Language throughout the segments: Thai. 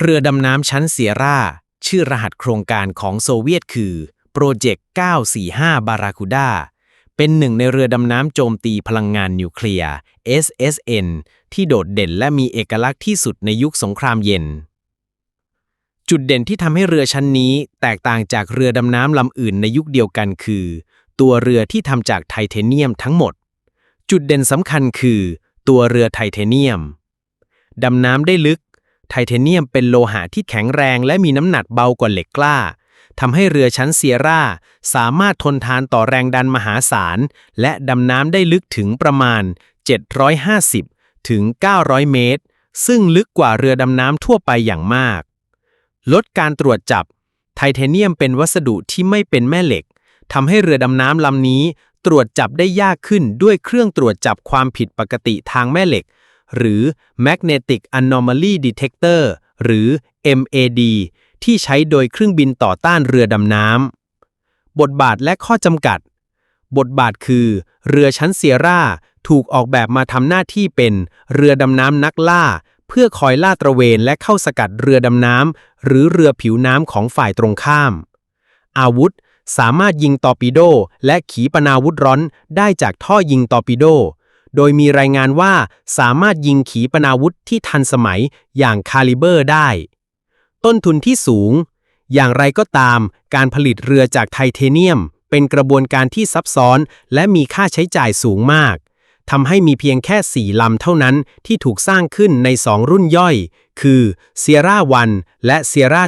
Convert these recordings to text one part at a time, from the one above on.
เรือดำน้ำชั้นเซียร่า ชื่อรหัสโครงการของโซเวียตคือโปรเจกต์ 945 บาราคูด้า เป็นหนึ่งในเรือดำน้ำโจมตีพลังงานนิวเคลียร์ SSN ที่โดดเด่นและมีเอกลักษณ์ที่สุดในยุคสงครามเย็น จุดเด่นที่ทำให้เรือชั้นนี้แตกต่างจากเรือดำน้ำลำอื่นในยุคเดียวกันคือ ตัวเรือที่ทำจากไทเทเนียมทั้งหมด จุดเด่นสำคัญคือ ตัวเรือไทเทเนียม ดำน้ำได้ลึก ไทเทเนียมเป็นโลหะที่แข็งแรงและมีน้ำหนักเบากว่าเหล็กกล้าทำให้เรือชั้นเซียร่าสามารถทนทานต่อแรงดันมหาศาล และดำน้ำได้ลึกถึงประมาณ 750 ถึง 900 เมตร ซึ่งลึกกว่าเรือดำน้ำทั่วไปอย่างมาก ลดการตรวจจับ ไทเทเนียมเป็นวัสดุที่ไม่เป็นแม่เหล็กทำให้เรือดำน้ำลำนี้ตรวจจับได้ยากขึ้นด้วยเครื่องตรวจจับความผิดปกติทางแม่เหล็ก หรือ Magnetic Anomaly Detector หรือ MAD ที่ใช้โดยเครื่องบินต่อต้านเรือดำน้ำ บทบาทและข้อจำกัด บทบาทคือ เรือชั้นเซียร่าถูกออกแบบมาทำหน้าที่เป็นเรือดำน้ำนักล่า เพื่อคอยล่าตระเวนและเข้าสกัดเรือดำน้ำหรือเรือผิวน้ำของฝ่ายตรงข้าม อาวุธสามารถยิงตอร์ปิโดและขีปนาวุธร้อนได้จากท่อยิงตอร์ปิโด โดยมีรายงานว่าสามารถยิงขีปนาวุธที่ทันสมัยอย่างคาลิเบอร์ได้ ต้นทุนที่สูง อย่างไรก็ตาม การผลิตเรือจากไทเทเนียม เป็นกระบวนการที่ซับซ้อน และมีค่าใช้จ่ายสูงมากทำให้มีเพียงแค่4ลำเท่านั้นที่ถูกสร้างขึ้นใน2รุ่นย่อย คือ Sierra 1และ Sierra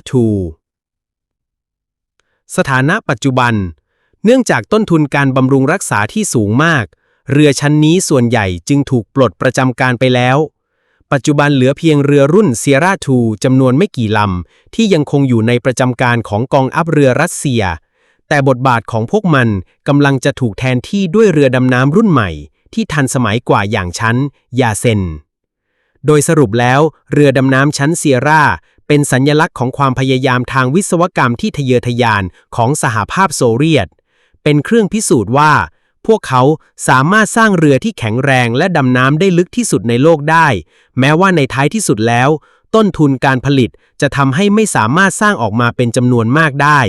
2สถานะปัจจุบัน เนื่องจากต้นทุนการบำรุงรักษาที่สูงมาก เรือชั้นนี้ส่วนใหญ่จึงถูกปลดประจำการไปแล้ว ปัจจุบันเหลือเพียงเรือรุ่น Sierra 2จำนวนไม่กี่ลำ ที่ยังคงอยู่ในประจำการของกองอัพเรือรัสเซีย แต่บทบาทของพวกมันกำลังจะถูกแทนที่ด้วยเรือดำน้ำรุ่นใหม่ ที่ทันสมัยกว่าอย่างชั้น ยาเซน โดยสรุปแล้วเรือดำน้ำชั้นเซียร่าเป็นสัญญลักษณ์ของความพยายามทางวิศวกรรมที่ทะเยอทะยานของสหภาพโซเวียต เป็นเครื่องพิสูจน์ว่า พวกเขาสามารถสร้างเรือที่แข็งแรงและดำน้ำได้ลึกที่สุดในโลกได้ แม้ว่าในท้ายที่สุดแล้ว ต้นทุนการผลิตจะทำให้ไม่สามารถสร้างออกมาเป็นจำนวนมากได้